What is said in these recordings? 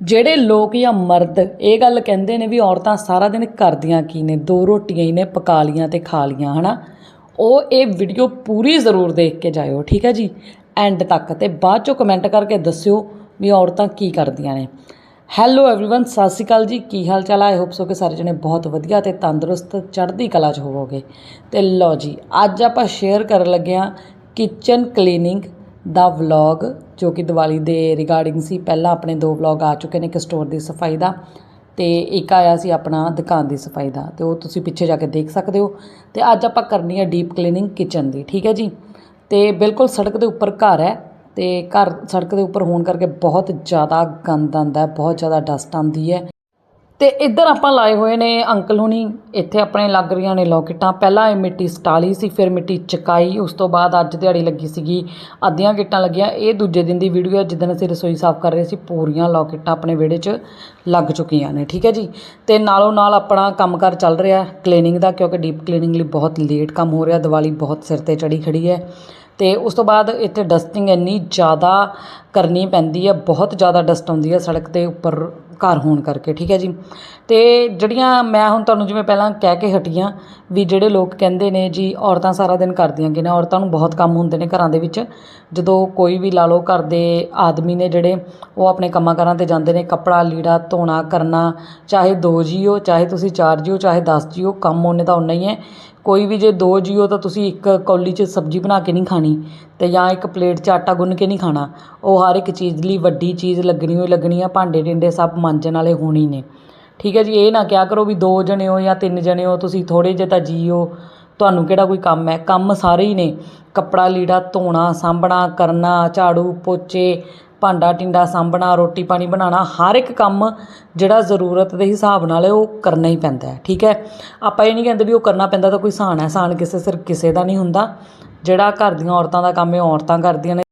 ਜਿਹੜੇ ਲੋਕ ਜਾਂ ਮਰਦ ਇਹ ਗੱਲ ਕਹਿੰਦੇ ਨੇ ਵੀ ਔਰਤਾਂ ਸਾਰਾ ਦਿਨ ਕਰਦੀਆਂ ਕੀ ਨੇ ਦੋ ਰੋਟੀਆਂ ਹੀ ਨੇ ਪਕਾ ਲੀਆਂ ਤੇ ਖਾ ਲੀਆਂ ਹਨਾ ਉਹ ਇਹ ਵੀਡੀਓ ਪੂਰੀ ਜ਼ਰੂਰ ਦੇਖ ਕੇ ਜਾਇਓ ਠੀਕ ਹੈ ਜੀ ਐਂਡ ਤੱਕ ਤੇ ਬਾਅਦ ਚੋਂ ਕਮੈਂਟ ਕਰਕੇ ਦੱਸਿਓ ਵੀ ਔਰਤਾਂ ਕੀ ਕਰਦੀਆਂ ਨੇ ਹੈਲੋ एवरीवन ਸਤਿ ਸ਼੍ਰੀ ਅਕਾਲ ਜੀ ਕੀ ਹਾਲ ਚਾਲ ਹੈ ਆਈ ਹੋਪ ਸੋ ਕਿ ਸਾਰੇ ਜਣੇ ਬਹੁਤ ਵਧੀਆ ਤੇ ਤੰਦਰੁਸਤ ਚੜ੍ਹਦੀ ਕਲਾ 'ਚ ਹੋਵੋਗੇ ਤੇ ਲਓ ਜੀ ਅੱਜ ਆਪਾਂ ਸ਼ੇਅਰ ਕਰਨ ਲੱਗੇ ਹਾਂ ਕਿਚਨ ਕਲੀਨਿੰਗ ਦਾ ਵਲੌਗ ਜੋ ਕਿ ਦੀਵਾਲੀ ਦੇ ਰਿਗਾਰਡਿੰਗ ਸੀ, ਪਹਿਲਾਂ ਆਪਣੇ ਦੋ ਵਲੌਗ ਆ ਚੁੱਕੇ ਨੇ, ਇੱਕ ਸਟੋਰ ਦੀ ਸਫ਼ਾਈ ਦਾ ਤੇ ਇੱਕ ਆਇਆ ਸੀ ਆਪਣਾ ਦੁਕਾਨ ਦੀ ਸਫ਼ਾਈ ਦਾ, ਤੇ ਉਹ ਤੁਸੀਂ ਪਿੱਛੇ ਜਾ ਕੇ ਦੇਖ ਸਕਦੇ ਹੋ। ਤੇ ਅੱਜ ਆਪਾਂ ਕਰਨੀ ਹੈ ਡੀਪ ਕਲੀਨਿੰਗ ਕਿਚਨ ਦੀ, ਠੀਕ ਹੈ ਜੀ? ਤੇ ਬਿਲਕੁਲ ਸੜਕ ਦੇ ਉੱਪਰ ਘਰ ਹੈ, ਤੇ ਘਰ ਸੜਕ ਦੇ ਉੱਪਰ ਹੋਣ ਕਰਕੇ ਬਹੁਤ ਜ਼ਿਆਦਾ ਗੰਦ ਆਉਂਦਾ ਹੈ, ਬਹੁਤ ਜ਼ਿਆਦਾ ਡਸਟ ਆਉਂਦੀ ਹੈ। ਤੇ ਇੱਧਰ ਆਪਾਂ ਲਾਏ ਹੋਏ ਨੇ ਅੰਕਲ ਹੁਣੀ, ਇੱਥੇ ਆਪਣੇ ਲੱਗ ਰਹੀਆਂ ਨੇ ਲੋਕਟਾਂ। ਪਹਿਲਾਂ ਇਹ ਮਿੱਟੀ ਸਟਾਲੀ ਸੀ, ਫਿਰ ਮਿੱਟੀ ਚਕਾਈ, ਉਸ ਤੋਂ ਬਾਅਦ ਅੱਜ ਦਿਹਾੜੀ ਲੱਗੀ ਸੀਗੀ। ਅੱਧੀਆਂ ਗਿੱਟਾਂ ਲੱਗੀਆਂ। ਇਹ ਦੂਜੇ ਦਿਨ ਦੀ ਵੀਡੀਓ ਹੈ, ਜਿੱਦਣ ਅਸੀਂ ਰਸੋਈ ਸਾਫ਼ ਕਰ ਰਹੇ ਸੀ, ਪੂਰੀਆਂ ਲੋਕਟਾਂ ਆਪਣੇ ਵਿਹੜੇ 'ਚ ਲੱਗ ਚੁੱਕੀਆਂ ਨੇ, ਠੀਕ ਹੈ ਜੀ? ਤੇ ਨਾਲੋਂ ਨਾਲ ਆਪਣਾ ਕੰਮਕਾਰ ਚੱਲ ਰਿਹਾ ਕਲੀਨਿੰਗ ਦਾ, ਕਿਉਂਕਿ ਡੀਪ ਕਲੀਨਿੰਗ ਲਈ ਬਹੁਤ ਲੇਟ ਕੰਮ ਹੋ ਰਿਹਾ, ਦੀਵਾਲੀ ਬਹੁਤ ਸਿਰ ਤੇ ਚੜੀ ਖੜੀ ਹੈ। ਤੇ ਉਸ ਤੋਂ ਬਾਅਦ ਇੱਥੇ ਡਸਟਿੰਗ ਇੰਨੀ ਜ਼ਿਆਦਾ ਕਰਨੀ ਪੈਂਦੀ ਹੈ, ਬਹੁਤ ਜ਼ਿਆਦਾ ਡਸਟ ਆਉਂਦੀ ਹੈ ਸੜਕ ਦੇ ਉੱਪਰ ਘਰ ਹੋਣ ਕਰਕੇ, ਠੀਕ ਹੈ ਜੀ? ਤੇ ਜਿਹੜੀਆਂ ਮੈਂ ਹੁਣ ਤੁਹਾਨੂੰ ਜਿਵੇਂ ਪਹਿਲਾਂ ਕਹਿ ਕੇ ਹਟੀਆਂ ਵੀ ਜਿਹੜੇ ਲੋਕ ਕਹਿੰਦੇ ਨੇ ਜੀ, ਔਰਤਾਂ ਸਾਰਾ ਦਿਨ ਕਰਦੀਆਂ ਕਿ ਨੇ ਔਰਤਾਂ ਨੂੰ ਬਹੁਤ ਕੰਮ ਹੁੰਦੇ ਨੇ ਘਰਾਂ ਦੇ ਵਿੱਚ। ਜਦੋਂ ਕੋਈ ਵੀ ਲਾ ਲਓ ਘਰ ਦੇ ਆਦਮੀ ਨੇ ਜਿਹੜੇ, ਉਹ ਆਪਣੇ ਕੰਮਾਂ ਕਾਰਾਂ ਤੇ ਜਾਂਦੇ ਨੇ, ਕੱਪੜਾ ਲੀੜਾ ਧੋਣਾ, ਕਰਨਾ, ਚਾਹੇ ਦੋ ਜੀਓ ਚਾਹੇ ਤੁਸੀਂ ਚਾਰ ਜੀਓ ਚਾਹੇ 10 ਜੀਓ ਕੰਮ ਉਹਨੇ ਤਾਂ ਉਨਾ ਹੀ ਹੈ। ਕੋਈ ਵੀ ਜੇ ਦੋ ਜੀਓ ਤਾਂ ਤੁਸੀਂ ਇੱਕ ਕੌਲੀ 'ਚ ਸਬਜ਼ੀ ਬਣਾ ਕੇ ਨਹੀਂ ਖਾਣੀ ਅਤੇ ਜਾਂ ਇੱਕ ਪਲੇਟ 'ਚ ਆਟਾ ਗੁੰਨ ਕੇ ਨਹੀਂ ਖਾਣਾ। ਉਹ ਹਰ ਇੱਕ ਚੀਜ਼ ਲਈ ਵੱਡੀ ਚੀਜ਼ ਲੱਗਣੀ ਹੋਈ ਲੱਗਣੀ ਆ, ਭਾਂਡੇ ਟਿੰਡੇ ਸਭ ਮਾਂਜਣ ਵਾਲੇ ਹੋਣੀ ਨੇ। ਠੀਕ ਹੈ ਜੀ, ਇਹ ਨਾ ਕਿਹਾ ਕਰੋ ਵੀ ਦੋ ਜਣੇ ਹੋ ਜਾਂ ਤਿੰਨ ਜਣੇ ਹੋ, ਤੁਸੀਂ ਥੋੜ੍ਹੇ ਜਿਹੇ ਤਾਂ ਜੀਓ। ਤੁਹਾਨੂੰ ਕਿਹੜਾ ਕੋਈ ਕੰਮ ਹੈ? ਕੰਮ ਸਾਰੇ ਹੀ ਨੇ। ਕੱਪੜਾ ਲੀੜਾ ਧੋਣਾ, ਸਾਂਭਣਾ, ਕਰਨਾ, ਝਾੜੂ, ਪੋਚੇ ਭਾਂਡਾ ਟਿੰਡਾ ਸਾਂਭਣਾ, ਰੋਟੀ ਪਾਣੀ ਬਣਾਉਣਾ, ਹਰ ਇੱਕ ਕੰਮ ਜਿਹੜਾ ਜ਼ਰੂਰਤ ਦੇ ਹਿਸਾਬ ਨਾਲ ਹੈ, ਉਹ ਕਰਨਾ ਹੀ ਪੈਂਦਾ ਹੈ, ਠੀਕ ਹੈ? ਆਪਾਂ ਇਹ ਨਹੀਂ ਕਹਿੰਦੇ ਵੀ ਉਹ ਕਰਨਾ ਪੈਂਦਾ ਤਾਂ ਕੋਈ ਸਾਨ ਹੈ, ਸਾਨ ਕਿਸੇ ਸਿਰ ਕਿਸੇ ਦਾ ਨਹੀਂ ਹੁੰਦਾ। ਜਿਹੜਾ ਘਰ ਦੀਆਂ ਔਰਤਾਂ ਦਾ ਕੰਮ ਹੈ ਔਰਤਾਂ ਕਰਦੀਆਂ ਨੇ।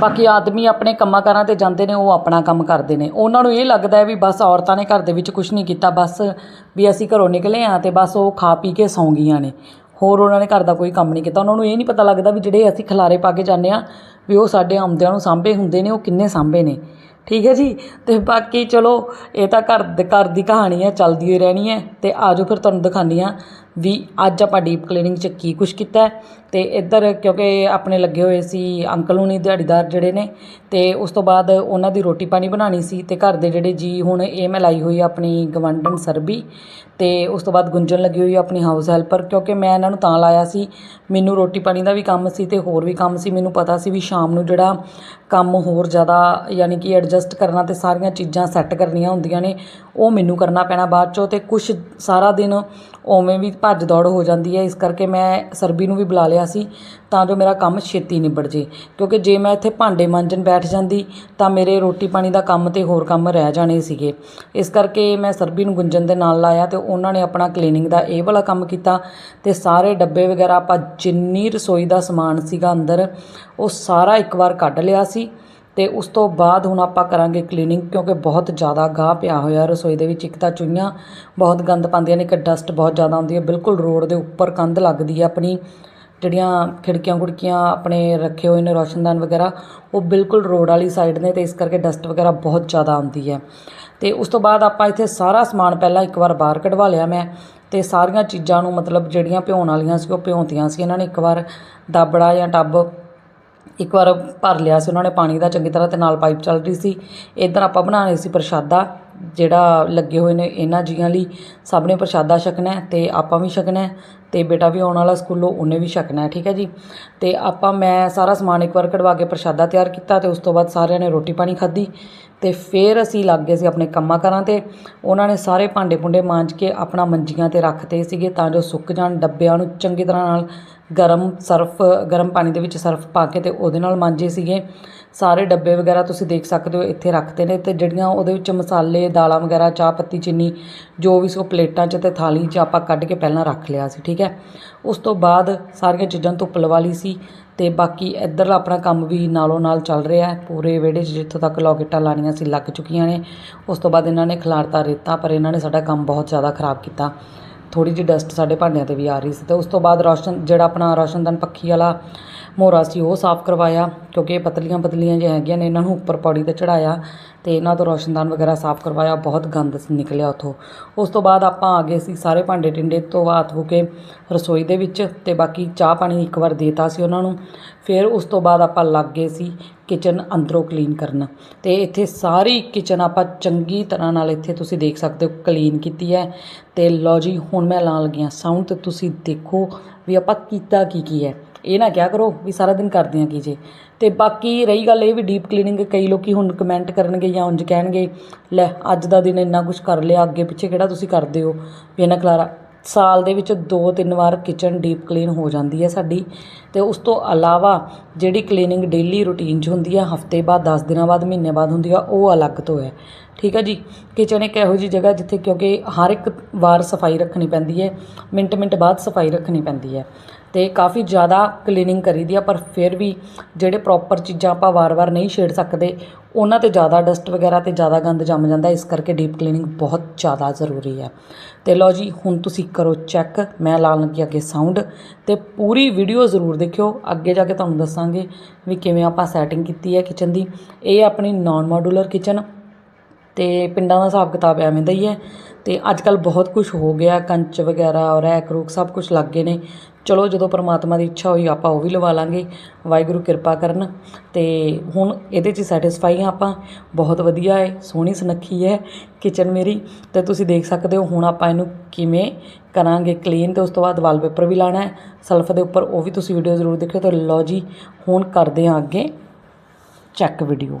ਬਾਕੀ ਆਦਮੀ ਆਪਣੇ ਕੰਮਾਂ ਕਾਰਾਂ ਤੇ ਜਾਂਦੇ ਨੇ, ਉਹ ਆਪਣਾ ਕੰਮ ਕਰਦੇ ਨੇ। ਉਹਨਾਂ ਨੂੰ ਇਹ ਲੱਗਦਾ ਹੈ ਵੀ ਬਸ ਔਰਤਾਂ ਨੇ ਘਰ ਦੇ ਵਿੱਚ ਕੁਝ ਨਹੀਂ ਕੀਤਾ, ਬਸ ਵੀ ਅਸੀਂ ਘਰੋਂ ਨਿਕਲੇ ਆ ਤੇ ਬਸ ਉਹ ਖਾ ਪੀ ਕੇ ਸੌਂ ਗਈਆਂ ਨੇ। ਹੋਰ ਉਹਨਾਂ ਨੇ ਘਰ ਦਾ ਕੋਈ ਕੰਮ ਨਹੀਂ ਕੀਤਾ। ਉਹਨਾਂ ਨੂੰ ਇਹ ਨਹੀਂ ਪਤਾ ਲੱਗਦਾ ਵੀ ਜਿਹੜੇ ਅਸੀਂ ਖਲਾਰੇ ਪਾ ਕੇ ਜਾਂਦੇ ਆ ਵੀ ਉਹ ਸਾਡੇ ਆਉਂਦਿਆਂ ਨੂੰ ਸਾਂਭੇ ਹੁੰਦੇ ਨੇ, ਉਹ ਕਿੰਨੇ ਸਾਂਭੇ ਨੇ। ਠੀਕ ਹੈ ਜੀ? ਤੇ ਬਾਕੀ ਚਲੋ, ਇਹ ਤਾਂ ਘਰ ਦੇ ਘਰ ਦੀ ਕਹਾਣੀ ਹੈ, ਚੱਲਦੀ ਹੋਈ ਰਹਿਣੀ ਹੈ, ਤੇ ਆਜੋ ਫਿਰ ਤੁਹਾਨੂੰ ਦਿਖਾਉਂਦੀ ਹਾਂ। ਵੀ ਅੱਜ ਆਪਾਂ ਡੀਪ ਕਲੀਨਿੰਗ 'ਚ ਕੀ ਕੁਛ ਕੀਤਾ ਹੈ ਤੇ ਇੱਧਰ ਕਿਉਂਕਿ ਆਪਣੇ ਲੱਗੇ ਹੋਏ ਸੀ ਅੰਕਲ ਹੁਣੀ ਦਿਹਾੜੀਦਾਰ ਜਿਹੜੇ ਨੇ ਤੇ ਉਸ ਤੋਂ ਬਾਅਦ ਉਹਨਾਂ ਦੀ ਰੋਟੀ ਪਾਣੀ ਬਣਾਉਣੀ ਸੀ ਤੇ ਘਰ ਦੇ ਜਿਹੜੇ ਜੀ ਹੁਣ ਇਹ ਮੈਂ ਲਾਈ ਹੋਈ ਆਪਣੀ ਗਵੰਡਨ ਸਰਬੀ ਤੇ ਉਸ ਤੋਂ ਬਾਅਦ ਗੁੰਜਨ ਲੱਗੀ ਹੋਈ ਆਪਣੀ ਹਾਊਸ ਹੈਲਪਰ ਕਿਉਂਕਿ ਮੈਂ ਇਹਨਾਂ ਨੂੰ ਤਾਂ ਲਾਇਆ ਸੀ, ਮੈਨੂੰ ਰੋਟੀ ਪਾਣੀ ਦਾ ਵੀ ਕੰਮ ਸੀ ਤੇ ਹੋਰ ਵੀ ਕੰਮ ਸੀ, ਮੈਨੂੰ ਪਤਾ ਸੀ ਵੀ ਸ਼ਾਮ ਨੂੰ ਜਿਹੜਾ ਕੰਮ ਹੋਰ ਜ਼ਿਆਦਾ ਯਾਨੀ ਕਿ ਐਡਜਸਟ ਕਰਨਾ ਤੇ ਸਾਰੀਆਂ ਚੀਜ਼ਾਂ ਸੈੱਟ ਕਰਨੀਆਂ ਹੁੰਦੀਆਂ ਨੇ, ਉਹ ਮੈਨੂੰ ਕਰਨਾ ਪੈਣਾ ਬਾਅਦ ਚੋਂ ਤੇ ਕੁਝ ਸਾਰਾ ਦਿਨ ਉਵੇਂ ਵੀ ਭੱਜ ਦੌੜ ਹੋ ਜਾਂਦੀ ਹੈ। ਇਸ ਕਰਕੇ ਮੈਂ ਸਰਬੀ ਨੂੰ ਵੀ ਬੁਲਾ ਲਿਆ ਸੀ ਤਾਂ ਜੋ ਮੇਰਾ ਕੰਮ ਛੇਤੀ ਨਿਬੜ ਜੇ। ਕਿਉਂਕਿ ਜੇ ਮੈਂ ਇੱਥੇ ਭਾਂਡੇ ਮਾਂਜਣ ਬੈਠ ਜਾਂਦੀ ਤਾਂ ਮੇਰੇ ਰੋਟੀ ਪਾਣੀ ਦਾ ਕੰਮ ਤੇ ਹੋਰ ਕੰਮ ਰਹਿ ਜਾਣੇ ਸੀਗੇ। ਇਸ ਕਰਕੇ ਮੈਂ ਸਰਬੀ ਨੂੰ ਗੁੰਜਨ ਦੇ ਨਾਲ ਲਾਇਆ ਤੇ ਉਹਨਾਂ ਨੇ ਆਪਣਾ ਕਲੀਨਿੰਗ ਦਾ ਇਹ ਵਾਲਾ ਕੰਮ ਕੀਤਾ ਤੇ ਸਾਰੇ ਡੱਬੇ ਵਗੈਰਾ ਆਪਾਂ ਜਿੰਨੀ ਰਸੋਈ ਦਾ ਸਮਾਨ ਸੀਗਾ ਅੰਦਰ, ਉਹ ਸਾਰਾ ਇੱਕ ਵਾਰ ਕੱਢ ਲਿਆ ਸੀ। ਤੇ ਉਸ ਤੋਂ ਬਾਅਦ ਹੁਣ ਆਪਾਂ ਕਰਾਂਗੇ ਕਲੀਨਿੰਗ ਕਿਉਂਕਿ ਬਹੁਤ ਜ਼ਿਆਦਾ ਗਾਹ ਪਿਆ ਹੋਇਆ ਰਸੋਈ ਦੇ ਵਿੱਚ, ਇੱਕ ਤਾਂ ਚੁਈਆਂ ਬਹੁਤ ਗੰਦ ਪਾਉਂਦੀਆਂ ਨੇ, ਇੱਕ ਡਸਟ ਬਹੁਤ ਜ਼ਿਆਦਾ ਆਉਂਦੀ ਹੈ, ਬਿਲਕੁਲ ਰੋਡ ਦੇ ਉੱਪਰ ਕੰਧ ਲੱਗਦੀ ਹੈ ਆਪਣੀ, ਜਿਹੜੀਆਂ ਖਿੜਕੀਆਂ ਖੁੜਕੀਆਂ ਆਪਣੇ ਰੱਖੇ ਹੋਏ ਨੇ, ਰੋਸ਼ਨਦਾਨ ਵਗੈਰਾ, ਉਹ ਬਿਲਕੁਲ ਰੋਡ ਵਾਲੀ ਸਾਈਡ ਨੇ ਤੇ ਇਸ ਕਰਕੇ ਡਸਟ ਵਗੈਰਾ ਬਹੁਤ ਜ਼ਿਆਦਾ ਆਉਂਦੀ ਹੈ। ਤੇ ਉਸ ਤੋਂ ਬਾਅਦ ਆਪਾਂ ਇੱਥੇ ਸਾਰਾ ਸਮਾਨ ਪਹਿਲਾਂ ਇੱਕ ਵਾਰ ਬਾਹਰ ਕਢਵਾ ਲਿਆ ਮੈਂ ਤੇ ਸਾਰੀਆਂ ਚੀਜ਼ਾਂ ਨੂੰ ਮਤਲਬ ਜਿਹੜੀਆਂ ਭਿਉਣ ਵਾਲੀਆਂ ਸੀ, ਉਹ ਭਿਉਂਤੀਆਂ ਸੀ, ਇਹਨਾਂ ਨੇ ਇੱਕ ਵਾਰ ਦਾਬੜਾ ਜਾਂ ਟੱਬ ਇੱਕ ਵਾਰ ਭਰ ਲਿਆ ਸੀ ਉਹਨਾਂ ਨੇ ਪਾਣੀ ਦਾ, ਚੰਗੀ ਤਰ੍ਹਾਂ ਅਤੇ ਨਾਲ ਪਾਈਪ ਚੱਲ ਰਹੀ ਸੀ। ਇੱਧਰ ਆਪਾਂ ਬਣਾਉਣੇ ਸੀ ਪ੍ਰਸ਼ਾਦਾ, ਜਿਹੜਾ ਲੱਗੇ ਹੋਏ ਨੇ ਇਹਨਾਂ ਜੀਆਂ ਲਈ। ਸਭ ਨੇ ਪ੍ਰਸ਼ਾਦਾ ਛਕਣਾ ਅਤੇ ਆਪਾਂ ਵੀ ਛਕਣਾ ਅਤੇ ਬੇਟਾ ਵੀ ਆਉਣ ਵਾਲਾ ਸਕੂਲੋਂ, ਉਹਨੇ ਵੀ ਛਕਣਾ ਠੀਕ ਹੈ ਜੀ? ਅਤੇ ਆਪਾਂ ਮੈਂ ਸਾਰਾ ਸਮਾਨ ਇੱਕ ਵਾਰ ਕਢਵਾ ਕੇ ਪ੍ਰਸ਼ਾਦਾ ਤਿਆਰ ਕੀਤਾ ਅਤੇ ਉਸ ਤੋਂ ਬਾਅਦ ਸਾਰਿਆਂ ਨੇ ਰੋਟੀ ਪਾਣੀ ਖਾਧੀ। ਤੇ ਫਿਰ ਅਸੀਂ ਲੱਗ ਗਏ ਸੀ ਆਪਣੇ ਕੰਮਾਂ ਕਾਰਾਂ ਤੇ। ਉਹਨਾਂ ਨੇ ਸਾਰੇ ਭਾਂਡੇ ਭੁੰਡੇ ਮਾਂਜ ਕੇ ਆਪਣਾ ਮੰਜੀਆਂ ਤੇ ਰੱਖਤੇ ਸੀਗੇ ਤਾਂ ਜੋ ਸੁੱਕ ਜਾਣ ਡੱਬਿਆਂ ਨੂੰ ਚੰਗੀ ਤਰ੍ਹਾਂ ਨਾਲ ਗਰਮ ਸਰਫ, ਗਰਮ ਪਾਣੀ ਦੇ ਵਿੱਚ ਸਰਫ ਪਾ ਕੇ ਤੇ ਉਹਦੇ ਨਾਲ ਮਾਂਜੇ ਸੀਗੇ। ਸਾਰੇ ਡੱਬੇ ਵਗੈਰਾ ਤੁਸੀਂ ਦੇਖ ਸਕਦੇ ਹੋ ਇੱਥੇ ਰੱਖਦੇ ਨੇ ਤੇ ਜਿਹੜੀਆਂ ਉਹਦੇ ਵਿੱਚ ਮਸਾਲੇ, ਦਾਲਾਂ ਵਗੈਰਾ, ਚਾਹ ਪੱਤੀ, ਚੀਨੀ, ਜੋ ਵੀ ਸੋ ਪਲੇਟਾਂ 'ਚ ਤੇ ਥਾਲੀ 'ਚ ਆਪਾਂ ਕੱਢ ਕੇ ਪਹਿਲਾਂ ਰੱਖ ਲਿਆ ਸੀ, ਠੀਕ ਹੈ। ਉਸ ਤੋਂ ਬਾਅਦ ਸਾਰੀਆਂ ਚੀਜ਼ਾਂ ਧੁੱਪ ਲਵਾ ਲਈ ਸੀ। ਅਤੇ ਬਾਕੀ ਇੱਧਰਲਾ ਆਪਣਾ ਕੰਮ ਵੀ ਨਾਲੋਂ ਨਾਲ ਚੱਲ ਰਿਹਾ ਪੂਰੇ ਵਿਹੜੇ 'ਚ ਜਿੱਥੋਂ ਤੱਕ ਲੋਕੇਟਾਂ ਲਾਉਣੀਆਂ ਸੀ, ਲੱਗ ਚੁੱਕੀਆਂ ਨੇ। ਉਸ ਤੋਂ ਬਾਅਦ ਇਹਨਾਂ ਨੇ ਖਿਲਾਰਤਾ ਰੇਤਾ, ਪਰ ਇਹਨਾਂ ਨੇ ਸਾਡਾ ਕੰਮ ਬਹੁਤ ਜ਼ਿਆਦਾ ਖਰਾਬ ਕੀਤਾ। ਥੋੜ੍ਹੀ ਜਿਹੀ ਡਸਟ ਸਾਡੇ ਭਾਂਡਿਆਂ ਤੇ ਵੀ ਆ ਰਹੀ ਸੀ ਅਤੇ ਉਸ ਤੋਂ ਬਾਅਦ ਰੌਸ਼ਨ, ਜਿਹੜਾ ਆਪਣਾ ਰੌਸ਼ਨਦਾਨ ਪੱਖੀ ਵਾਲਾ ਮੋਹਰਾ ਸੀ, ਉਹ ਸਾਫ਼ ਕਰਵਾਇਆ, ਕਿਉਂਕਿ ਇਹ ਪਤਲੀਆਂ ਪਤਲੀਆਂ ਜਿਹੀਆਂ ਹੈਗੀਆਂ ਨੇ, ਇਹਨਾਂ ਨੂੰ ਉੱਪਰ ਪੌੜੀ ਤੇ ਚੜਾਇਆ ਤੇ ਇਹਨਾਂ ਤੋਂ ਰੋਸ਼ਨਦਾਨ ਵਗੈਰਾ ਸਾਫ਼ ਕਰਵਾਇਆ, ਬਹੁਤ ਗੰਦ ਨਿਕਲਿਆ ਉੱਥੋਂ। ਉਸ ਤੋਂ ਬਾਅਦ ਆਪਾਂ ਆ ਗਏ ਸੀ ਸਾਰੇ ਭਾਂਡੇ ਟਿੰਡੇ ਤੋਂ ਹੱਥ ਧੋ ਕੇ ਰਸੋਈ ਦੇ ਵਿੱਚ ਤੇ ਬਾਕੀ ਚਾਹ ਪਾਣੀ ਇੱਕ ਵਾਰ ਦੇਤਾ ਸੀ ਉਹਨਾਂ ਨੂੰ। ਫਿਰ ਉਸ ਤੋਂ ਬਾਅਦ ਆਪਾਂ ਲੱਗ ਗਏ ਸੀ ਕਿਚਨ ਅੰਦਰੋਂ ਕਲੀਨ ਕਰਨ। ਤੇ ਇੱਥੇ ਸਾਰੀ ਕਿਚਨ ਆਪਾਂ ਚੰਗੀ ਤਰ੍ਹਾਂ ਨਾਲ ਇੱਥੇ ਤੁਸੀਂ ਦੇਖ ਸਕਦੇ ਹੋ ਕਲੀਨ ਕੀਤੀ ਹੈ। ਤੇ ਲਓ ਜੀ, ਹੁਣ ਮੈਂ ਲਾਉਣ ਲੱਗੀਆਂ ਸਾਊਂਡ ਤੇ ਤੁਸੀਂ ਦੇਖੋ ਵੀ ਆਪਾਂ ਕੀਤਾ ਕੀ ਕੀ ਹੈ। ਇਹ ਨਾ ਕਿਹਾ ਕਰੋ ਵੀ ਸਾਰਾ ਦਿਨ ਕਰਦੇ ਆ ਕੀ ਜੇ। ਤੇ ਬਾਕੀ ਰਹੀ ਗੱਲ ਇਹ ਵੀ ਡੀਪ ਕਲੀਨਿੰਗ ਕਈ ਲੋਕੀ ਹੁਣ ਕਮੈਂਟ ਕਰਨਗੇ ਜਾਂ ਉਂਝ ਕਹਿਣਗੇ, ਲੈ ਅੱਜ ਦਾ ਦਿਨ ਇੰਨਾ ਕੁਝ ਕਰ ਲਿਆ, ਅੱਗੇ ਪਿੱਛੇ ਕਿਹੜਾ ਤੁਸੀਂ ਕਰਦੇ ਹੋ? ਵੀ ਇਹਨਾਂ ਖਲਾਰਾ। ਸਾਲ ਦੇ ਵਿੱਚ ਦੋ ਤਿੰਨ ਵਾਰ ਕਿਚਨ ਡੀਪ ਕਲੀਨ ਹੋ ਜਾਂਦੀ ਹੈ ਸਾਡੀ। ਤੇ ਉਸ ਤੋਂ ਇਲਾਵਾ ਜਿਹੜੀ ਕਲੀਨਿੰਗ ਡੇਲੀ ਰੂਟੀਨ 'ਚ ਹੁੰਦੀ ਹੈ ਹਫ਼ਤੇ ਬਾਅਦ 10 ਦਿਨਾਂ ਬਾਅਦ, ਮਹੀਨੇ ਬਾਅਦ ਹੁੰਦੀ ਆ, ਉਹ ਅਲੱਗ ਤੋਂ ਹੈ। ਠੀਕ ਹੈ ਜੀ? ਕਿਚਨ ਇੱਕ ਇਹੋ ਜੀ ਜਗ੍ਹਾ ਜਿੱਥੇ ਕਿਉਂਕਿ ਹਰ ਇੱਕ ਵਾਰ ਸਫ਼ਾਈ ਰੱਖਣੀ ਪੈਂਦੀ ਹੈ, ਮਿੰਟ ਮਿੰਟ ਬਾਅਦ ਸਫ਼ਾਈ ਰੱਖਣੀ ਪੈਂਦੀ ਹੈ। ਤੇ ਕਾਫੀ ਜ਼ਿਆਦਾ ਕਲੀਨਿੰਗ ਕਰੀਦੀ ਆ, ਪਰ ਫਿਰ ਵੀ ਜਿਹੜੇ ਪ੍ਰੋਪਰ ਚੀਜ਼ਾਂ ਆਪਾਂ ਵਾਰ-ਵਾਰ ਨਹੀਂ ਛੇੜ ਸਕਦੇ, ਉਹਨਾਂ ਤੇ ਜ਼ਿਆਦਾ ਡਸਟ ਵਗੈਰਾ ਤੇ ਜ਼ਿਆਦਾ ਗੰਦ ਜੰਮ ਜਾਂਦਾ, ਇਸ ਕਰਕੇ ਡੀਪ ਕਲੀਨਿੰਗ ਬਹੁਤ ਜ਼ਿਆਦਾ ਜ਼ਰੂਰੀ ਹੈ। ਤੇ ਲਓ ਜੀ, ਹੁਣ ਤੁਸੀਂ ਕਰੋ ਚੈੱਕ ਮੈਂ ਲਾਉਣ ਲੱਗੀ ਅੱਗੇ ਸਾਊਂਡ ਤੇ ਪੂਰੀ ਵੀਡੀਓ ਜ਼ਰੂਰ ਦੇਖਿਓ। ਅੱਗੇ ਜਾ ਕੇ ਤੁਹਾਨੂੰ ਦੱਸਾਂਗੇ ਵੀ ਕਿਵੇਂ ਆਪਾਂ ਸੈਟਿੰਗ ਕੀਤੀ ਹੈ ਕਿਚਨ ਦੀ। ਇਹ ਆਪਣੀ ਨਾਨ ਮੋਡੂਲਰ ਕਿਚਨ ਅਤੇ ਪਿੰਡਾਂ ਦਾ ਹਿਸਾਬ ਕਿਤਾਬ ਐਵੇਂ ਦਾ ਹੀ ਹੈ ਅਤੇ ਅੱਜ ਕੱਲ੍ਹ ਬਹੁਤ ਕੁਝ ਹੋ ਗਿਆ, ਕੰਚ ਵਗੈਰਾ ਔਰ ਰੈਕ ਰੂਕ ਸਭ ਕੁਝ ਲੱਗ ਗਏ ਨੇ। ਚਲੋ ਜਦੋਂ ਪਰਮਾਤਮਾ ਦੀ ਇੱਛਾ ਹੋਈ ਆਪਾਂ ਉਹ ਵੀ ਲਵਾ ਲਾਂਗੇ, ਵਾਹਿਗੁਰੂ ਕਿਰਪਾ ਕਰਨ। ਅਤੇ ਹੁਣ ਇਹਦੇ 'ਚ ਸੈਟੀਸਫਾਈ ਹਾਂ ਆਪਾਂ। ਬਹੁਤ ਵਧੀਆ ਹੈ, ਸੋਹਣੀ ਸੁਨੱਖੀ ਹੈ ਕਿਚਨ ਮੇਰੀ। ਅਤੇ ਤੁਸੀਂ ਦੇਖ ਸਕਦੇ ਹੋ ਹੁਣ ਆਪਾਂ ਇਹਨੂੰ ਕਿਵੇਂ ਕਰਾਂਗੇ ਕਲੀਨ ਤੇ ਉਸ ਤੋਂ ਬਾਅਦ ਵਾਲਪੇਪਰ ਵੀ ਲਾਣਾ ਹੈ। ਸਲਫ ਦੇ ਉੱਪਰ ਉਹ ਵੀ ਤੁਸੀਂ ਵੀਡੀਓ ਜ਼ਰੂਰ ਦੇਖਿਓ ਤੇ ਲਓ ਜੀ, ਹੁਣ ਕਰਦੇ ਹਾਂ ਅੱਗੇ ਚੈੱਕ ਵੀਡੀਓ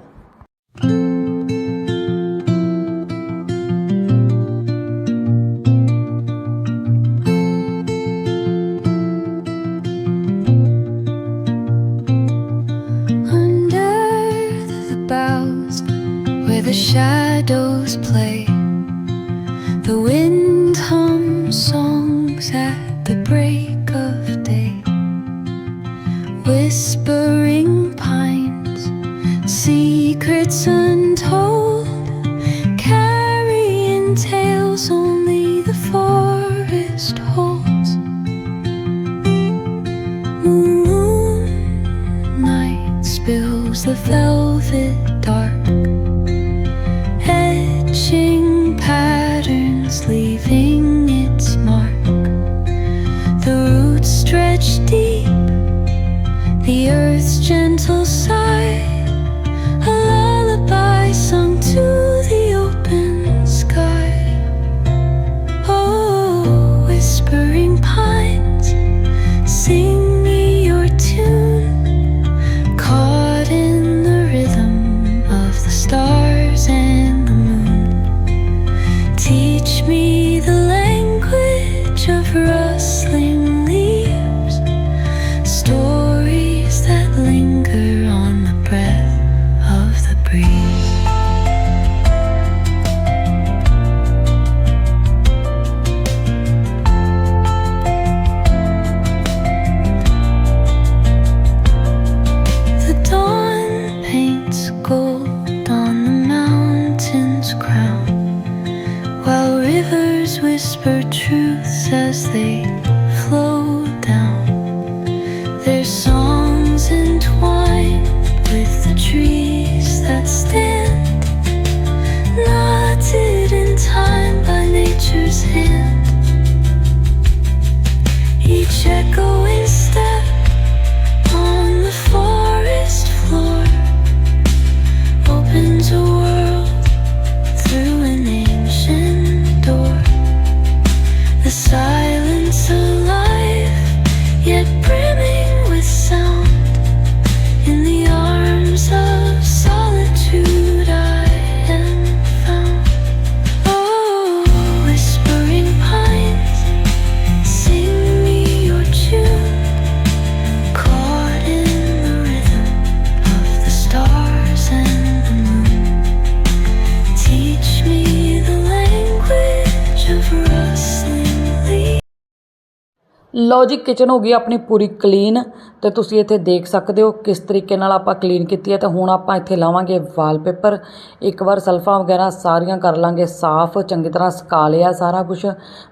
ਲੌਜਿਕ ਕਿਚਨ ਹੋ ਗਈ ਆਪਣੀ ਪੂਰੀ ਕਲੀਨ ਤੇ ਤੁਸੀਂ ਇੱਥੇ ਦੇਖ ਸਕਦੇ ਹੋ ਕਿਸ ਤਰੀਕੇ ਨਾਲ ਆਪਾਂ ਕਲੀਨ ਕੀਤੀ ਹੈ ਤੇ ਹੁਣ ਆਪਾਂ ਇੱਥੇ ਲਾਵਾਂਗੇ ਵਾਲਪੇਪਰ ਇੱਕ ਵਾਰ ਸਲਫਾਂ ਵਗੈਰਾ ਸਾਰੀਆਂ ਕਰ ਲਾਂਗੇ ਸਾਫ਼, ਚੰਗੀ ਤਰ੍ਹਾਂ ਸੁਕਾ ਲਿਆ ਸਾਰਾ ਕੁਝ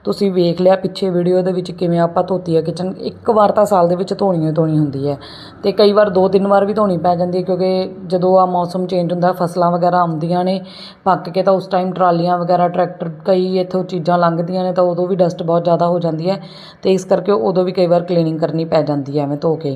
ਤੁਸੀਂ ਵੇਖ ਲਿਆ ਪਿੱਛੇ ਵੀਡੀਓ ਦੇ ਵਿੱਚ ਕਿਵੇਂ ਆਪਾਂ ਧੋਤੀ ਹੈ ਕਿਚਨ ਇੱਕ ਵਾਰ ਤਾਂ ਸਾਲ ਦੇ ਵਿੱਚ ਧੋਣੀ ਹੀ ਧੋਣੀ ਹੁੰਦੀ ਹੈ। ਤੇ ਕਈ ਵਾਰ ਦੋ ਤਿੰਨ ਵਾਰ ਵੀ ਧੋਣੀ ਪੈ ਜਾਂਦੀ ਹੈ ਕਿਉਂਕਿ ਜਦੋਂ ਆ ਮੌਸਮ ਚੇਂਜ ਹੁੰਦਾ, ਫਸਲਾਂ ਵਗੈਰਾ ਆਉਂਦੀਆਂ ਨੇ, ਪੱਕ ਕੇ ਤਾਂ ਉਸ ਟਾਈਮ ਟਰਾਲੀਆਂ ਵਗੈਰਾ ਟਰੈਕਟਰ ਕਈ ਇੱਥੋਂ ਚੀਜ਼ਾਂ ਲੰਘਦੀਆਂ ਨੇ ਤਾਂ ਉਦੋਂ ਵੀ ਡਸਟ ਬਹੁਤ ਜ਼ਿਆਦਾ ਹੋ ਜਾਂਦੀ ਹੈ। ਤੇ ਇਸ ਕਰਕੇ ਉਦੋਂ ਵੀ ਕਈ ਵਾਰ ਕਲੀਨਿੰਗ ਕਰਨੀ ਪੈ ਜਾਂਦੀ ਹੈ ਐਵੇਂ ਧੋ ਕੇ।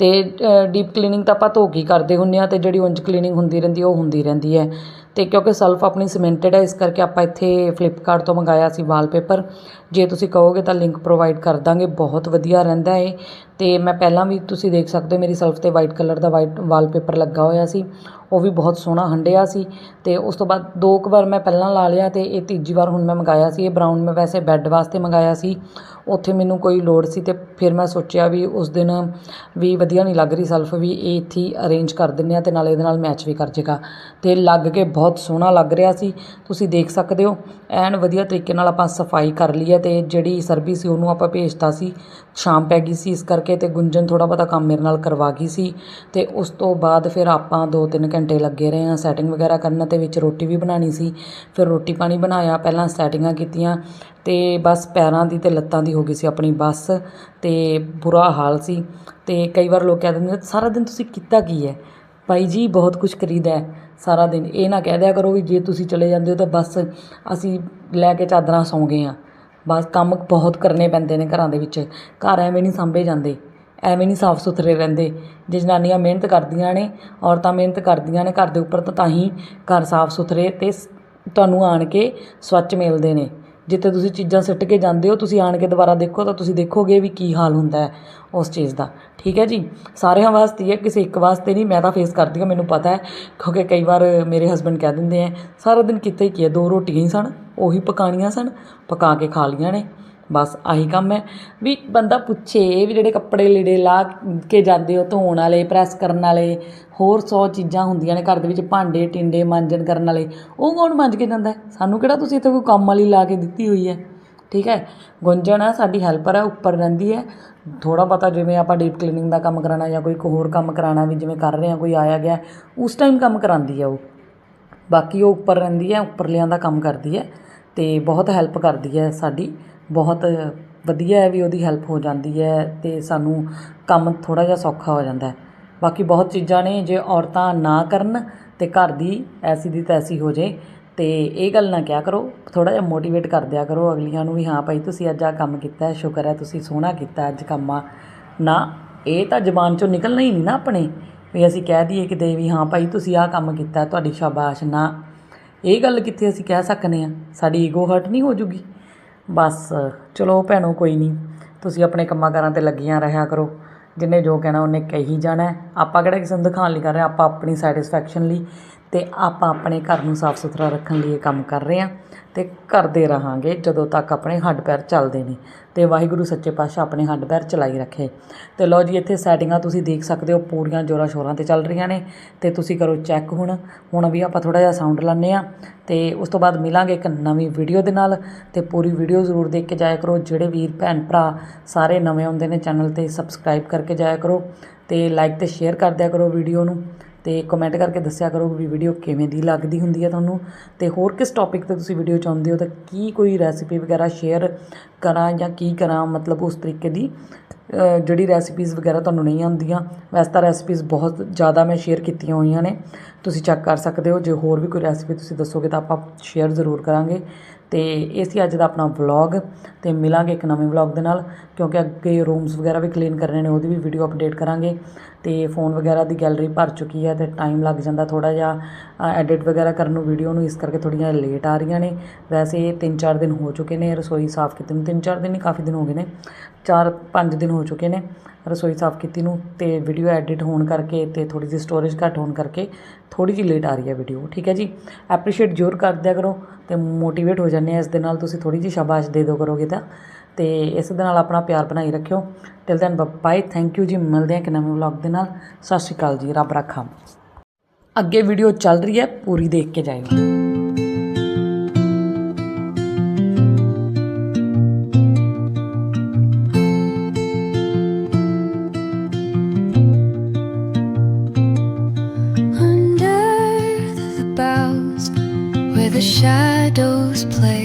ਅਤੇ ਡੀਪ ਕਲੀਨਿੰਗ ਤਾਂ ਆਪਾਂ ਧੋ ਕੇ ਹੀ ਕਰਦੇ ਹੁੰਦੇ ਹਾਂ ਅਤੇ ਜਿਹੜੀ ਉਂਝ ਕਲੀਨਿੰਗ ਹੁੰਦੀ ਰਹਿੰਦੀ ਉਹ ਹੁੰਦੀ ਰਹਿੰਦੀ ਹੈ। ਅਤੇ ਕਿਉਂਕਿ ਸਲਫ ਆਪਣੀ ਸੀਮੈਂਟਡ ਹੈ, ਇਸ ਕਰਕੇ ਆਪਾਂ ਇੱਥੇ ਫਲਿੱਪਕਾਰਟ ਤੋਂ ਮੰਗਾਇਆ ਸੀ ਵਾਲਪੇਪਰ ਜੇ ਤੁਸੀਂ ਕਹੋਗੇ ਤਾਂ ਲਿੰਕ ਪ੍ਰੋਵਾਈਡ ਕਰ ਦਾਂਗੇ, ਬਹੁਤ ਵਧੀਆ ਰਹਿੰਦਾ ਹੈ ਅਤੇ ਮੈਂ ਪਹਿਲਾਂ ਵੀ ਤੁਸੀਂ ਦੇਖ ਸਕਦੇ ਹੋ, ਮੇਰੀ ਸਲਫ ਤੇ ਵਾਈਟ ਕਲਰ ਦਾ ਵਾਈਟ ਵਾਲਪੇਪਰ ਲੱਗਾ ਹੋਇਆ ਸੀ। ਉਹ ਵੀ ਬਹੁਤ ਸੋਹਣਾ ਹੰਡਿਆ ਸੀ। ਅਤੇ ਉਸ ਤੋਂ ਬਾਅਦ ਦੋ ਕੁ ਵਾਰ ਮੈਂ ਪਹਿਲਾਂ ਲਾ ਲਿਆ ਅਤੇ ਇਹ ਤੀਜੀ ਵਾਰ ਹੁਣ ਮੈਂ ਮੰਗਾਇਆ ਸੀ। ਇਹ ਬਰਾਊਨ ਮੈਂ ਵੈਸੇ ਬੈੱਡ ਵਾਸਤੇ ਮੰਗਾਇਆ ਸੀ। ਉੱਥੇ ਮੈਨੂੰ ਕੋਈ ਲੋੜ ਸੀ ਅਤੇ ਫਿਰ ਮੈਂ ਸੋਚਿਆ ਵੀ ਉਸ ਦਿਨ ਵੀ ਵਧੀਆ ਨਹੀਂ ਲੱਗ ਰਹੀ ਸਲਫ ਵੀ, ਇਹ ਇੱਥੇ ਅਰੇਂਜ ਕਰ ਦਿੰਦੇ ਆ ਤੇ ਨਾਲ ਇਹਦੇ ਨਾਲ ਮੈਚ ਵੀ ਕਰ ਜੇਗਾ। ਤੇ ਲੱਗ ਕੇ ਬਹੁਤ ਸੋਹਣਾ ਲੱਗ ਰਿਹਾ ਸੀ। ਤੁਸੀਂ ਦੇਖ ਸਕਦੇ ਹੋ, ਐਨ ਵਧੀਆ ਤਰੀਕੇ ਨਾਲ ਆਪਾਂ ਸਫ਼ਾਈ ਕਰ ਲਈ ਹੈ ਤੇ ਜਿਹੜੀ ਸਰਵਿਸ ਸੀ ਉਹਨੂੰ ਆਪਾਂ ਭੇਜਤਾ ਸੀ। ਸ਼ਾਮ ਪੈ ਗਈ ਸੀ ਇਸ ਕਰਕੇ ਤੇ ਗੁੰਜਨ ਥੋੜਾ ਬਹੁਤਾ ਕੰਮ ਮੇਰੇ ਨਾਲ ਕਰਵਾ ਗਈ ਸੀ। ਤੇ ਉਸ ਤੋਂ ਬਾਅਦ ਫਿਰ ਆਪਾਂ 2-3 ਘੰਟੇ ਲੱਗੇ ਰਹੇ ਹਾਂ ਸੈਟਿੰਗ ਵਗੈਰਾ ਕਰਨ ਤੇ ਵਿੱਚ ਰੋਟੀ ਵੀ ਬਣਾਉਣੀ ਸੀ। ਫਿਰ ਰੋਟੀ ਪਾਣੀ ਬਣਾਇਆ, ਪਹਿਲਾਂ ਸੈਟਿੰਗਾਂ ਕੀਤੀਆਂ। ਅਤੇ ਬਸ ਪੈਰਾਂ ਦੀ ਅਤੇ ਲੱਤਾਂ ਦੀ ਹੋ ਗਈ ਸੀ ਆਪਣੀ ਬੱਸ ਅਤੇ ਬੁਰਾ ਹਾਲ ਸੀ ਅਤੇ ਕਈ ਵਾਰ ਲੋਕ ਕਹਿ ਦਿੰਦੇ ਨੇ, ਸਾਰਾ ਦਿਨ ਤੁਸੀਂ ਕੀਤਾ ਕੀ ਹੈ? ਭਾਈ ਜੀ, ਬਹੁਤ ਕੁਛ ਕਰੀਦਾ ਸਾਰਾ ਦਿਨ। ਇਹ ਨਾ ਕਹਿ ਦਿਆ ਕਰੋ ਵੀ ਜੇ ਤੁਸੀਂ ਚਲੇ ਜਾਂਦੇ ਹੋ ਤਾਂ ਬਸ ਅਸੀਂ ਲੈ ਕੇ ਚਾਦਰਾਂ ਸੌਂ ਗਏ ਹਾਂ। ਬਸ ਕੰਮ ਬਹੁਤ ਕਰਨੇ ਪੈਂਦੇ ਨੇ ਘਰਾਂ ਦੇ ਵਿੱਚ। ਘਰ ਐਵੇਂ ਨਹੀਂ ਸਾਂਭੇ ਜਾਂਦੇ, ਐਵੇਂ ਨਹੀਂ ਸਾਫ਼ ਸੁਥਰੇ ਰਹਿੰਦੇ। ਜੇ ਜਨਾਨੀਆਂ ਮਿਹਨਤ ਕਰਦੀਆਂ ਨੇ, ਔਰਤਾਂ ਮਿਹਨਤ ਕਰਦੀਆਂ ਨੇ ਘਰ ਦੇ ਉੱਪਰ ਤਾਂ ਤਾਂ ਹੀ ਘਰ ਸਾਫ਼ ਸੁਥਰੇ ਅਤੇ ਤੁਹਾਨੂੰ ਆਣ ਕੇ ਸਵੱਛ ਮਿਲਦੇ ਨੇ। ਜਿੱਥੇ ਤੁਸੀਂ ਚੀਜ਼ਾਂ ਸਿੱਟ ਕੇ ਜਾਂਦੇ ਹੋ, ਤੁਸੀਂ ਆਣ ਕੇ ਦੁਬਾਰਾ ਦੇਖੋ ਤਾਂ ਤੁਸੀਂ ਦੇਖੋਗੇ ਵੀ ਕੀ ਹਾਲ ਹੁੰਦਾ ਉਸ ਚੀਜ਼ ਦਾ। ਠੀਕ ਹੈ ਜੀ? ਸਾਰਿਆਂ ਵਾਸਤੇ ਹੀ ਹੈ, ਕਿਸੇ ਇੱਕ ਵਾਸਤੇ ਨਹੀਂ, ਮੈਂ ਤਾਂ ਫੇਸ ਕਰਦੀ ਹਾਂ, ਮੈਨੂੰ ਪਤਾ ਹੈ, ਕਿਉਂਕਿ ਕਈ ਵਾਰ ਮੇਰੇ ਹਸਬੰਡ ਕਹਿ ਦਿੰਦੇ ਆ ਸਾਰਾ ਦਿਨ ਕੀਤਾ ਕੀ ਹੈ, ਦੋ ਰੋਟੀਆਂ ਹੀ ਸਨ, ਉਹੀ ਪਕਾਣੀਆਂ ਸਨ, ਪਕਾ ਕੇ ਖਾ ਲੀਆਂ ਨੇ। ਬਸ ਆਹੀ ਕੰਮ ਹੈ। ਵੀ ਬੰਦਾ ਪੁੱਛੇ ਵੀ ਜਿਹੜੇ ਕੱਪੜੇ ਲੀੜੇ ਲਾ ਕੇ ਜਾਂਦੇ ਹੋ ਧੋਣ ਵਾਲੇ, ਪ੍ਰੈਸ ਕਰਨ ਵਾਲੇ, ਹੋਰ 100 ਚੀਜ਼ਾਂ ਹੁੰਦੀਆਂ ਨੇ ਘਰ ਦੇ ਵਿੱਚ, ਭਾਂਡੇ, ਟਿੰਡੇ, ਮਾਂਜਣ ਕਰਨ ਵਾਲੇ, ਉਹ ਕੌਣ ਮਾਂਜ ਕੇ ਜਾਂਦਾ ਸਾਨੂੰ ਕਿਹੜਾ ਤੁਸੀਂ ਇੱਥੇ ਕੋਈ ਕੰਮ ਵਾਲੀ ਲਾ ਕੇ ਦਿੱਤੀ ਹੋਈ ਹੈ? ਠੀਕ ਹੈ? ਗੁੰਜਨ ਹੈ ਸਾਡੀ ਹੈਲਪਰ ਹੈ ਉੱਪਰ ਰਹਿੰਦੀ ਹੈ। ਥੋੜਾ ਪਤਾ ਜਿਵੇਂ ਆਪਾਂ ਡੀਪ ਕਲੀਨਿੰਗ ਦਾ ਕੰਮ ਕਰਾਉਣਾ ਜਾਂ ਕੋਈ ਹੋਰ ਕੰਮ ਕਰਾਉਣਾ ਵੀ ਜਿਵੇਂ ਕਰ ਰਹੇ ਹਾਂ, ਕੋਈ ਆਇਆ ਗਿਆ, ਉਸ ਟਾਈਮ ਕੰਮ ਕਰਾਉਂਦੀ ਆ ਉਹ। ਬਾਕੀ ਉਹ ਉੱਪਰ ਰਹਿੰਦੀ ਹੈ, ਉੱਪਰਲਿਆਂ ਦਾ ਕੰਮ ਕਰਦੀ ਹੈ ਤੇ ਬਹੁਤ ਹੈਲਪ ਕਰਦੀ ਹੈ ਸਾਡੀ। ਬਹੁਤ ਵਧੀਆ ਹੈ ਵੀ ਉਹਦੀ ਹੈਲਪ ਹੋ ਜਾਂਦੀ ਹੈ ਅਤੇ ਸਾਨੂੰ ਕੰਮ ਥੋੜ੍ਹਾ ਜਿਹਾ ਸੌਖਾ ਹੋ ਜਾਂਦਾ ਬਾਕੀ ਬਹੁਤ ਚੀਜ਼ਾਂ ਨੇ, ਜੇ ਔਰਤਾਂ ਨਾ ਕਰਨ ਤੇ ਘਰ ਦੀ ਐਸੀ ਦੀ ਤੈਸੀ ਹੋ ਜੇ ਅਤੇ ਇਹ ਗੱਲ ਨਾ ਕਿਹਾ ਕਰੋ, ਥੋੜ੍ਹਾ ਜਿਹਾ ਮੋਟੀਵੇਟ ਕਰ ਦਿਆ ਕਰੋ ਅਗਲੀਆਂ ਨੂੰ ਵੀ, ਹਾਂ ਭਾਈ, ਤੁਸੀਂ ਅੱਜ ਆਹ ਕੰਮ ਕੀਤਾ ਸ਼ੁਕਰ ਹੈ, ਤੁਸੀਂ ਸੋਹਣਾ ਕੀਤਾ ਅੱਜ ਕੰਮ ਆ। ਨਾ, ਇਹ ਤਾਂ ਜ਼ਬਾਨ ਚੋਂ ਨਿਕਲਣਾ ਹੀ ਨਹੀਂ ਨਾ ਆਪਣੇ, ਵੀ ਅਸੀਂ ਕਹਿ ਦਈਏ ਕਿਤੇ ਵੀ, ਹਾਂ ਭਾਈ, ਤੁਸੀਂ ਆਹ ਕੰਮ ਕੀਤਾ ਤੁਹਾਡੀ ਸ਼ਾਬਾਸ਼, ਨਾ। ਇਹ ਗੱਲ ਕਿੱਥੇ ਅਸੀਂ ਕਹਿ ਸਕਨੇ ਆ? ਸਾਡੀ ਈਗੋ ਹਰਟ ਨਹੀਂ ਹੋ ਜੂਗੀ? ਬਸ, ਚਲੋ ਭੈਣੋ ਕੋਈ ਨਹੀਂ ਤੁਸੀਂ ਆਪਣੇ ਕੰਮਾਂ ਕਾਰਾਂ ਤੇ ਲੱਗੀਆਂ ਰਿਹਾ ਕਰੋ। ਜਿੰਨੇ ਜੋ ਕਹਿਣਾ, ਉਹਨੇ ਕਹੀ ਜਾਣਾ। ਆਪਾਂ ਕਿਹੜਾ ਕਿਸੇ ਨੂੰ ਦਿਖਾਉਣ ਲਈ ਕਰ ਰਹੇ ਆਪਾਂ ਆਪਣੀ ਸੈਟਿਸਫੈਕਸ਼ਨ ਲਈ। ਅਤੇ ਆਪਾਂ ਆਪਣੇ ਘਰ ਨੂੰ ਸਾਫ਼ ਸੁਥਰਾ ਰੱਖਣ ਲਈ ਇਹ ਕੰਮ ਕਰ ਰਹੇ ਹਾਂ ਅਤੇ ਕਰਦੇ ਰਹਾਂਗੇ ਜਦੋਂ ਤੱਕ ਆਪਣੇ ਹੱਡ ਪੈਰ ਚੱਲਦੇ ਨੇ ਅਤੇ ਵਾਹਿਗੁਰੂ ਸੱਚੇ ਪਾਤਸ਼ਾਹ ਆਪਣੇ ਹੱਡ ਪੈਰ ਚਲਾਈ ਰੱਖੇ। ਅਤੇ ਲਓ ਜੀ, ਇੱਥੇ ਸੈਟਿੰਗਾਂ ਤੁਸੀਂ ਦੇਖ ਸਕਦੇ ਹੋ, ਪੂਰੀਆਂ ਜੋਰਾਂ ਸ਼ੋਰਾਂ ਤੇ ਚੱਲ ਰਹੀਆਂ ਨੇ ਅਤੇ ਤੁਸੀਂ ਕਰੋ ਚੈੱਕ ਹੁਣ। ਹੁਣ ਵੀ ਆਪਾਂ ਥੋੜ੍ਹਾ ਜਿਹਾ ਸਾਊਂਡ ਲਾਉਂਦੇ ਹਾਂ ਅਤੇ ਉਸ ਤੋਂ ਬਾਅਦ ਮਿਲਾਂਗੇ ਇੱਕ ਨਵੀਂ ਵੀਡੀਓ ਦੇ ਨਾਲ ਤੇ ਪੂਰੀ ਵੀਡੀਓ ਜ਼ਰੂਰ ਦੇਖ ਕੇ ਜਾਇਆ ਕਰੋ। ਜਿਹੜੇ ਵੀਰ, ਭੈਣ, ਭਰਾ ਸਾਰੇ ਨਵੇਂ ਆਉਂਦੇ ਨੇ ਚੈਨਲ ਤੇ ਸਬਸਕ੍ਰਾਈਬ ਕਰਕੇ ਜਾਇਆ ਕਰੋ ਤੇ ਲਾਈਕ ਤੇ ਸ਼ੇਅਰ ਕਰ ਦਿਆ ਕਰੋ ਵੀਡੀਓ ਨੂੰ। ਅਤੇ ਕਮੈਂਟ ਕਰਕੇ ਦੱਸਿਆ ਕਰੋ ਵੀ ਵੀਡੀਓ ਕਿਵੇਂ ਦੀ ਲੱਗਦੀ ਹੁੰਦੀ ਹੈ ਤੁਹਾਨੂੰ। ਅਤੇ ਹੋਰ ਕਿਸ ਟੌਪਿਕ ਤੇ ਤੁਸੀਂ ਵੀਡੀਓ ਚਾਹੁੰਦੇ ਹੋ, ਤਾਂ ਕੀ ਕੋਈ ਰੈਸਿਪੀ ਵਗੈਰਾ ਸ਼ੇਅਰ ਕਰਾਂ ਜਾਂ ਕੀ ਕਰਾਂ, ਮਤਲਬ ਉਸ ਤਰੀਕੇ ਦੀ ਜਿਹੜੀ ਰੈਸਿਪੀਜ਼ ਵਗੈਰਾ ਤੁਹਾਨੂੰ ਨਹੀਂ ਆਉਂਦੀਆਂ। ਵੈਸੇ ਤਾਂ ਰੈਸਿਪੀਜ਼ ਬਹੁਤ ਜ਼ਿਆਦਾ ਮੈਂ ਸ਼ੇਅਰ ਕੀਤੀਆਂ ਹੋਈਆਂ ਨੇ। ਤੁਸੀਂ ਚੈੱਕ ਕਰ ਸਕਦੇ ਹੋ, ਜੇ ਹੋਰ ਵੀ ਕੋਈ ਰੈਸਿਪੀ ਤੁਸੀਂ ਦੱਸੋਗੇ ਤਾਂ ਆਪਾਂ ਸ਼ੇਅਰ ਜ਼ਰੂਰ ਕਰਾਂਗੇ। ਤੇ ਇਹ ਸੀ ਅੱਜ ਦਾ ਆਪਣਾ ਵਲੌਗ ਤੇ ਮਿਲਾਂਗੇ ਇੱਕ ਨਵੇਂ ਵਲੌਗ ਦੇ ਨਾਲ, ਕਿਉਂਕਿ ਅੱਗੇ ਰੂਮਸ ਵਗੈਰਾ ਵੀ ਕਲੀਨ ਕਰਨੇ ਨੇ, ਉਹਦੀ ਵੀ ਵੀਡੀਓ ਅਪਡੇਟ ਕਰਾਂਗੇ ਤੇ ਫੋਨ ਵਗੈਰਾ ਦੀ ਗੈਲਰੀ ਭਰ ਚੁੱਕੀ ਹੈ ਤੇ ਟਾਈਮ ਲੱਗ ਜਾਂਦਾ ਥੋੜਾ ਜਿਹਾ ਐਡਿਟ ਵਗੈਰਾ ਕਰਨ ਨੂੰ ਵੀਡੀਓ ਨੂੰ, ਇਸ ਕਰਕੇ ਥੋੜ੍ਹੀਆਂ ਲੇਟ ਆ ਰਹੀਆਂ ਨੇ। ਵੈਸੇ 3-4 ਦਿਨ ਹੋ ਚੁੱਕੇ ਨੇ, ਰਸੋਈ ਸਾਫ਼ ਕੀਤੇ ਨੂੰ 3-4 ਦਿਨ ਨਹੀਂ ਕਾਫੀ ਦਿਨ ਹੋ ਗਏ ਨੇ 4-5 ਦਿਨ ਹੋ ਚੁੱਕੇ ਨੇ। ਰਸੋਈ ਸਾਫ਼ ਕੀਤੀ ਨੂੰ ਤੇ ਵੀਡੀਓ ਐਡਿਟ ਹੋਣ ਕਰਕੇ ਤੇ ਥੋੜੀ ਜਿਹੀ ਸਟੋਰੇਜ ਘੱਟ ਹੋਣ ਕਰਕੇ ਥੋੜੀ ਜਿਹੀ ਲੇਟ ਆ ਰਹੀ ਹੈ ਵੀਡੀਓ ਠੀਕ ਹੈ ਜੀ? ਐਪਰੀਸ਼ੀਏਟ ਜ਼ਰੂਰ ਕਰ ਦਿਆ ਕਰੋ ਤੇ ਮੋਟੀਵੇਟ ਹੋ ਜਾਂਦੇ ਆ ਇਸ ਦੇ ਨਾਲ, ਤੁਸੀਂ ਥੋੜੀ ਜਿਹੀ ਸ਼ਾਬਾਸ਼ ਦੇ ਦਿਓ ਕਰੋਗੇ ਤਾਂ। ਤੇ ਇਸ ਦੇ ਨਾਲ ਆਪਣਾ ਪਿਆਰ ਬਣਾਈ ਰੱਖਿਓ। Till then bye thank you ਜੀ, ਮਿਲਦੇ ਹਾਂ ਇੱਕ ਨਵੇਂ ਵਲੌਗ ਦੇ ਨਾਲ। ਸਤਿ ਸ਼੍ਰੀ ਅਕਾਲ ਜੀ, ਰੱਬ ਰਾਖਾ। ਅੱਗੇ ਵੀਡੀਓ ਚੱਲ ਰਹੀ ਹੈ, ਪੂਰੀ ਦੇਖ ਕੇ ਜਾਇਓ। most places.